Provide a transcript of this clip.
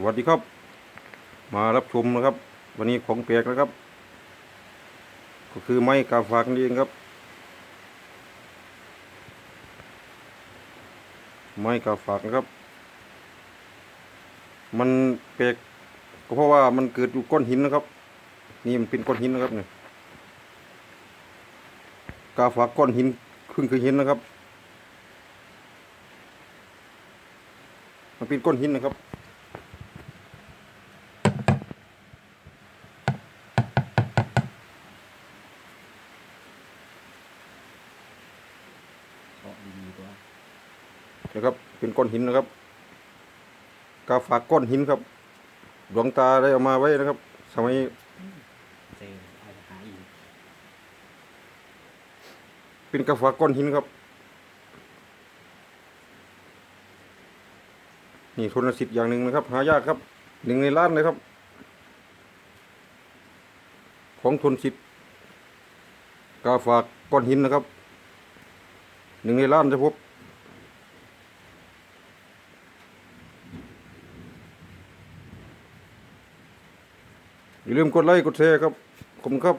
สวัสดีครับ มารับชมนะครับ วันนี้ของแปลกนะครับ ก็คือไม้กาฝากนี่เองครับ ไม้กาฝากนะครับ มันแปลกก็เพราะว่ามันเกิดอยู่ก้อนหินนะครับ นี่มันเป็นก้อนหินนะครับเนี่ยกาฝากก้อนหินเพิ่งเคยเห็นนะครับ มันเป็นก้อนหินนะครับาะดีๆตัวนะครับ เป็นก้อนหินนะครับกาฝากก้อนหินครับหลวงตาได้เอามาไว้นะครับ สมัยเซลเอาไปหาอีกเป็นกาฝากก้อนหินครับ นี่ทุนสิทธิ์อย่างหนึ่งนะครับ หายากครับหนึ่งในล้านเลยครับ ของทุนสิทธิ์กาฝากก้อนหินนะครับ หนึ่งในล้านจะพบอย่าลืมกดไลค์กดแชร์ครับ ขอบคุณครับ